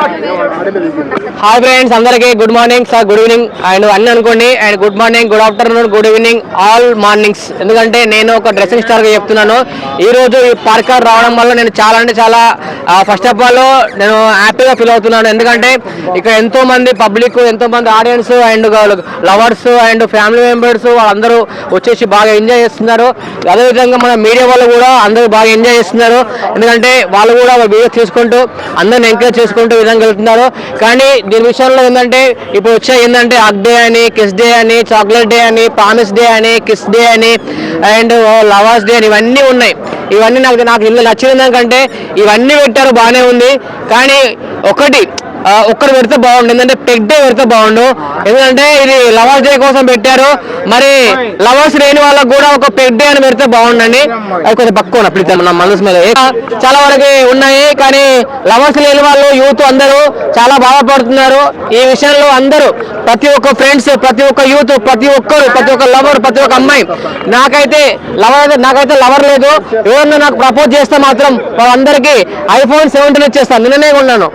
Hi friends అందరికీ good morning sir good evening and అన్ని అనుకోండి and good morning good afternoon good evening all mornings ఎందుకంటే నేను ఒక డ్రెస్సింగ్ స్టార్గా చెప్తున్నాను. ఈ రోజు ఈ పార్కర్ రావడం వల్ల నేను చాలా అంటే చాలా ఫస్ట్ ఆఫ్ ఆల్ నేను హ్యాపీగా ఫీల్ అవుతున్నాను. ఎందుకంటే ఇక్కడ ఎంతో మంది పబ్లిక్ ఎంతో మంది audience and lovers and family members వాళ్ళందరూ వచ్చేసి బాగా ఎంజాయ్ చేస్తున్నారు. అదేవిధంగా మన మీడియా వాళ్ళు కూడా అందరూ బాగా ఎంజాయ్ చేస్తున్నారు. ఎందుకంటే వాళ్ళు కూడా వీడియో తీసుకుంటూ అందరిని ఎంకరేజ్ చేసుకుంటూ ఈ విధంగా కానీ దీని విషయంలో ఏంటంటే ఇప్పుడు వచ్చే ఏంటంటే అగ్ డే అని కిస్ డే అని చాక్లెట్ డే అని ప్రామిస్ డే అని కిస్ డే అని అండ్ లవర్స్ డే అని ఇవన్నీ ఉన్నాయి. ఇవన్నీ నాకు నాకు ఇల్లు నచ్చిన ఎందుకంటే ఇవన్నీ పెట్టారు బాగానే ఉంది. కానీ ఒకటి ఒక్కరు పెడితే బాగుండు. ఎందుకంటే పెగ్ డే పెడితే బాగుండు. ఎందుకంటే ఇది లవర్స్ డే కోసం పెట్టారు. మరి లవర్స్ లేని వాళ్ళకి కూడా ఒక పెగ్ డే అని పెడితే బాగుండండి. అది కొంచెం పక్కన ప్లీజ్ నా మనసు మీద. చాలా వరకు ఉన్నాయి కానీ లవర్స్ లేని వాళ్ళు యూత్ అందరూ చాలా బాధపడుతున్నారు. ఈ విషయంలో అందరూ ప్రతి ఒక్క ఫ్రెండ్స్ ప్రతి ఒక్క యూత్ ప్రతి ఒక్కరు ప్రతి ఒక్క లవర్ ప్రతి ఒక్క అమ్మాయి నాకైతే లవర్ నాకైతే లవర్ లేదు. ఎవరన్నా నాకు ప్రపోజ్ చేస్తే మాత్రం వాళ్ళందరికీ ఐఫోన్ సెవెంటీన్ ఇచ్చేస్తాను నిన్ననే ఉన్నాను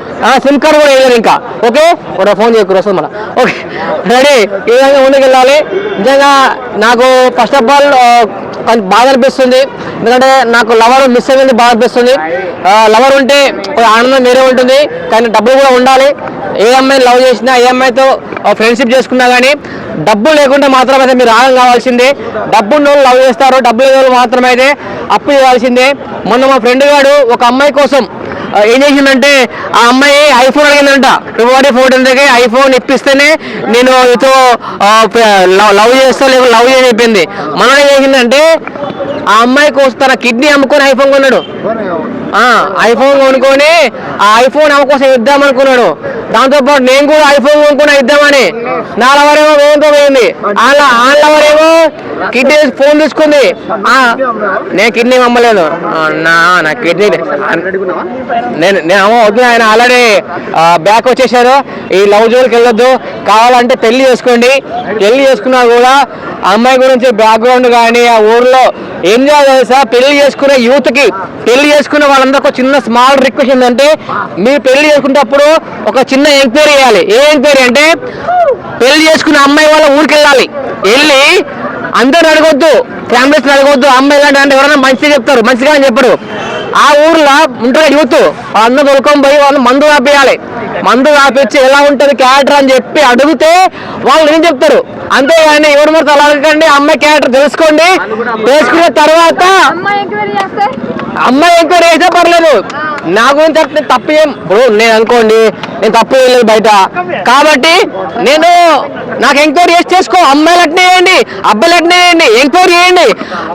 సిమ్ కార్డ్ కూడా వేయలేదు ఇంకా. ఓకే? ఒక ఫోన్ చేయకు వస్తుంది మన ఓకే. రెడీ? ఈ విధంగా ముందుకెళ్ళాలి. నిజంగా నాకు ఫస్ట్ ఆఫ్ ఆల్ కొంచెం బాధ అనిపిస్తుంది. ఎందుకంటే నాకు లవర్ మిస్ అయింది బాధ అనిపిస్తుంది. లవర్ ఉంటే ఒక ఆనందం వేరే ఉంటుంది. కానీ డబ్బులు కూడా ఉండాలి. ఏ అమ్మాయిని లవ్ చేసినా ఏ అమ్మాయితో ఫ్రెండ్షిప్ చేసుకున్నా కానీ డబ్బు లేకుండా మాత్రం అయితే మీరు ఆగం కావాల్సిందే. డబ్బు ఉన్న వాళ్ళు లవ్ చేస్తారు డబ్బు లేని వాళ్ళు మాత్రమైతే అప్పు చేయాల్సిందే మొన్న మా ఫ్రెండ్ గాడు ఒక అమ్మాయి కోసం ఏం చేసిందంటే ఆ అమ్మాయి ఐఫోన్ అడిగిందంట. ఫిబ్రవరి ఫోర్ దగ్గర ఐఫోన్ ఇప్పిస్తేనే నేను ఇతో లవ్ చేస్తా లేకపోతే లవ్ చేయని చెప్పింది. మనం ఏం చేసిందంటే ఆ అమ్మాయి కోసం తన కిడ్నీ అమ్ముకొని ఐఫోన్ కొన్నాడు. ఐఫోన్ కొనుక్కొని ఆ ఐఫోన్ ఆమె కోసం ఇద్దామనుకున్నాడు. అనుకున్నాడు నేను కూడా ఐఫోన్ కొనుక్కొని ఇద్దామని. నా లవరేమో వేయంతో పోయింది. వాళ్ళ వాళ్ళ లవరేమో కిడ్నీ ఫోన్ తీసుకుంది. ఆ, నేను కిడ్నీ అమ్మలేదు. నా నా కిడ్నీ నేను నేను అమ్మ వద్దు ఆయన ఆల్రెడీ బ్యాక్ వచ్చేసారు. ఈ లవ్ జోలికి వెళ్ళొద్దు. కావాలంటే పెళ్ళి చేసుకోండి. పెళ్ళి చేసుకున్నా కూడా అమ్మాయి గురించి బ్యాక్గ్రౌండ్ కానీ ఆ ఊర్లో ఏం చేయాలి తెలుసా? పెళ్ళి చేసుకునే యూత్కి పెళ్ళి చేసుకునే వాళ్ళందరికీ ఒక చిన్న స్మాల్ రిక్వెస్ట్ ఏంటంటే మీరు పెళ్ళి చేసుకునేటప్పుడు ఒక చిన్న ఎంక్వైరీ చేయాలి. ఏ ఎంక్వైరీ అంటే పెళ్ళి చేసుకున్న అమ్మాయి వాళ్ళ ఊరికి వెళ్ళాలి. వెళ్ళి అందరు అడగొద్దు ఫ్యామిలీస్ అడగొద్దు అమ్మాయి ఇలాంటి అంటే ఎవరైనా మంచిగా చెప్తారు మంచిగా అని చెప్పరు. ఆ ఊర్లో ఉంటారు యూత్? వాళ్ళందరూ దొరకని పోయి వాళ్ళు మందు ఆపేయాలి మందు ఆపించి ఎలా ఉంటుంది క్యారెక్టర్ అని చెప్పి అడిగితే వాళ్ళు ఏం చెప్తారు? అంతేగాని ఎవరు మరి అలా అడగకండి అమ్మాయి క్యారెక్టర్ తెలుసుకోండి. తెలుసుకున్న తర్వాత అమ్మాయి ఎంక్వైరీ చేస్తే? పర్లేదు. నా గురించి అట్లా తప్పు ఏం ఇప్పుడు నేను అనుకోండి నేను తప్పు చేయలేదు బయట. కాబట్టి నేను నాకు ఎంక్వైరీ చేసి చేసుకో. అమ్మాయిలు అట్నే చేయండి అబ్బాయిలు అట్నే చేయండి ఎంక్వైరీ చేయండి.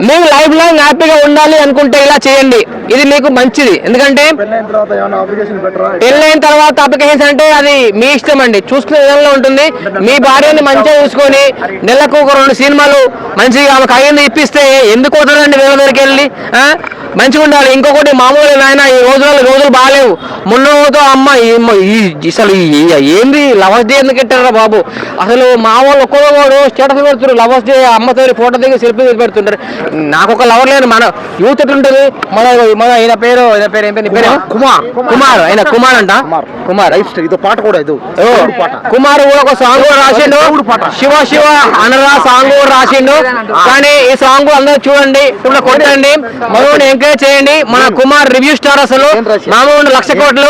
మీరు లైఫ్ లాంగ్ హ్యాపీగా ఉండాలి అనుకుంటే ఇలా చేయండి. ఇది మీకు మంచిది. ఎందుకంటే పెళ్ళైన తర్వాత ఏమైనా అప్లికేషన్ పెట్టరా? పెళ్ళైన తర్వాత అప్లికేషన్స్ అంటే అది మీ ఇష్టం అండి. చూసుకునే విధంగా ఉంటుంది. మీ భార్యని మంచిగా చూసుకొని నెలకు ఒక రెండు సినిమాలు మంచిగా ఆమెకు అయ్యింది ఇప్పిస్తే ఎందుకు వదలండి వేల దగ్గరికి వెళ్ళి మంచిగా ఉండాలి. ఇంకొకటి మామూలు నాయన ఈ రోజులలో రోజులు బాగాలేవు. మొన్న రోజు అమ్మ అసలు ఏంది? లవర్స్ డే ఎందుకు పెట్టారా బాబు? అసలు మా వాళ్ళు ఒక్కొక్కడు స్టేటస్ పెడుతున్నారు. లవర్స్ డే అమ్మతో ఫోటో దిగి సెల్ఫీ పెడుతుంటారు. నాకు ఒక లవర్ లేదు మన యూత్ ఎట్లుంటది మన మన ఈయన పేరు ఈయన పేరు ఏం పేరు? పేరు కుమార్. కుమార్. ఆయన కుమార్ అంట? కుమార్. ఇదో పాట కూడా ఇది. కుమార్ కూడా ఒక సాంగ్ కూడా రాసిండు. శివ శివ అనరా సాంగ్ కూడా రాసిండు. కానీ ఈ సాంగ్ అందరూ చూడండి. ఇప్పుడు కొట్టండి. మనోడిని ఎంకరేజ్ చేయండి. మన కుమార్ రివ్యూ స్టార్ అసలు? మామూలు లక్ష కోట్లు.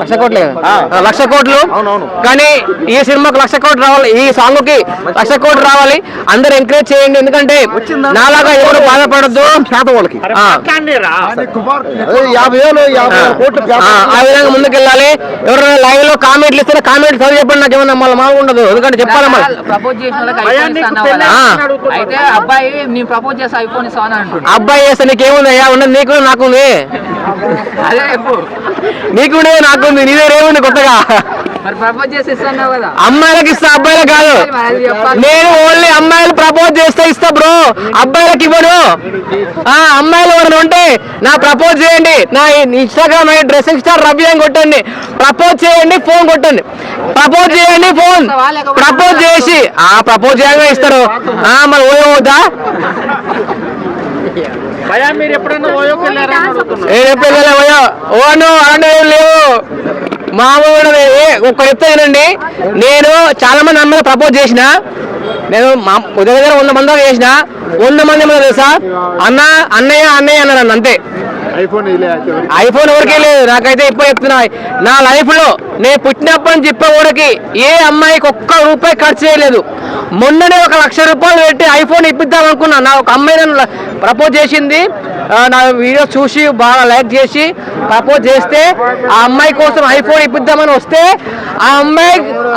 లక్ష కోట్లు ఆ. లక్ష కోట్లు. కానీ ఈ సినిమాకి లక్ష కోట్లు రావాలి. ఈ సాంగ్కి లక్ష కోట్లు రావాలి. అందరూ ఎంకరేజ్ చేయండి. ఎందుకంటే నాలాగా ఎవరు బాధపడద్దు. పేద వాళ్ళకి. ఆ. విధంగా ముందుకెళ్ళాలి. ఎవరైనా లైవ్లో కామెంట్లు ఇస్తే కామెంట్ చదివి చెప్పండి. నాకు ఏమన్నా మళ్ళీ మామూలు ఉండదు. ఎందుకంటే చెప్పాలి ప్రపోజ్ చేసిన అబ్బాయి నేను ప్రపోజ్ చేసి ఐఫోన్ అబ్బాయి చేస్తే నీకేముంది అయ్యా? ఉన్నది నీకు నాకుంది. అదే చెప్పు. నీకుండే నాకుంది. నీ దగ్గర ఏముంది కొత్తగా? మరి అమ్మాయిలకు ఇస్తా అబ్బాయిలకు కాదు. మరి. నేను ఓన్లీ అమ్మాయిలు ప్రపోజ్ చేస్తే ఇస్తా బ్రో అబ్బాయిలకు ఇవ్వను. ఆ అమ్మాయిలు ఎవరైనా ఉంటే నా ప్రపోజ్ చేయండి. నా ఇన్స్టాగ్రామ్ డ్రెస్సింగ్ స్టార్ రవి అని కొట్టండి. ప్రపోజ్ చేయండి ఫోన్ కొట్టండి. ప్రపోజ్ చేయండి ఫోన్ ప్రపోజ్ చేసి ఆ ప్రపోజ్ చేయగా ఇస్తారు. మరి ఓయో ఓను అలాంటి ఏం లేవు. మామూలు ఒక్క చెప్తా వినండి. నేను చాలా మంది అమ్మాయి ప్రపోజ్ చేసిన. నేను మా ఉదయ దగ్గర వంద మంది దాకా చేసిన. వంద మంది ఏమన్నా తెలుసా? అన్న అన్నయ్య అన్నయ్య అన్నారు నన్ను అంతే. ఐఫోన్ ఇలా ఐఫోన్ ఎవరికే లేదు. నాకైతే ఇప్పుడు చెప్తున్నా. నా లైఫ్లో నేను పుట్టినప్పటి నుంచి ఇప్పటి వరకు ఏ అమ్మాయికి ఒక్క రూపాయి ఖర్చు చేయలేదు. మొన్ననే ఒక లక్ష రూపాయలు పెట్టి ఐఫోన్ ఇప్పిద్దాం అనుకున్నా నా ఒక అమ్మాయి నన్ను ప్రపోజ్ చేసింది. నా వీడియో చూసి బాగా లైక్ చేసి ప్రపోజ్ చేస్తే ఆ అమ్మాయి కోసం ఐఫోన్ ఇప్పిద్దామని వస్తే ఆ అమ్మాయి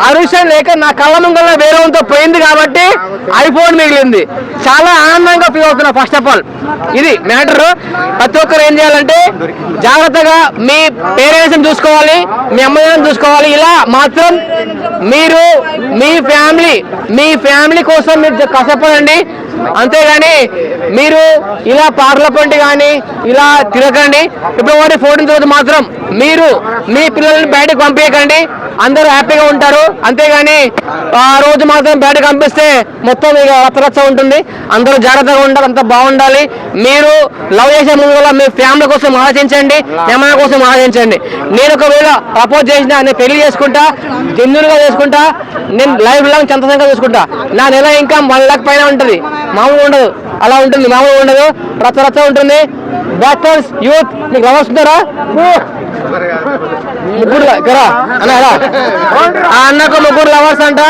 అరుషన్ లేక నా కళ్ళ ముంగల్లో వేరేవంతో పోయింది కాబట్టి ఐఫోన్ మిగిలింది. చాలా ఆనందంగా ఫీల్ అవుతున్నా ఫస్ట్ ఆఫ్ ఆల్ ఇది మ్యాటర్ ప్రతి ఒక్కరు ఏం చేయాలంటే జాగ్రత్తగా మీ పేరెంట్స్ని చూసుకోవాలి మీ అమ్మాయిని చూసుకోవాలి. ఇలా మాత్రం మీరు మీ ఫ్యామిలీ మీ ఫ్యామిలీ కోసం మీరు కష్టపడండి. అంతేగాని మీరు ఇలా పార్ల కానీ ఇలా తిరగండి ఫిబ్రవరి ఫోర్టీన్ తర్వాత మాత్రం మీరు మీ పిల్లల్ని బయటకు పంపించకండి. అందరూ హ్యాపీగా ఉంటారు. అంతేగాని ఆ రోజు మాత్రం బయట పంపిస్తే మొత్తం ఇక రచ్చరచ్చ ఉంటుంది. అందరూ జాగ్రత్తగా ఉండాలి అంత బాగుండాలి. మీరు లవ్ చేసే ముందు వల్ల మీ ఫ్యామిలీ కోసం ఆలోచించండి ఏమైనా కోసం ఆలోచించండి. నేను ఒకవేళ ప్రపోజ్ చేసినా నేను పెళ్ళి చేసుకుంటా జెన్యున్ చేసుకుంటా నేను లైఫ్ లాంగ్ చంద్రశంగా చూసుకుంటా. నా నెల ఇంకా వన్ లాక్ పైన ఉంటుంది. మామూలుగా ఉండదు. అలా ఉంటుంది మామూలుగా ఉండదు. రచ్చ రచ్చ ఉంటుంది. డాక్టర్స్ యూత్ మీకు లవ్ ఉంటారా ముగ్గురు అన్నకు ముగ్గురు లవర్స్ అంట.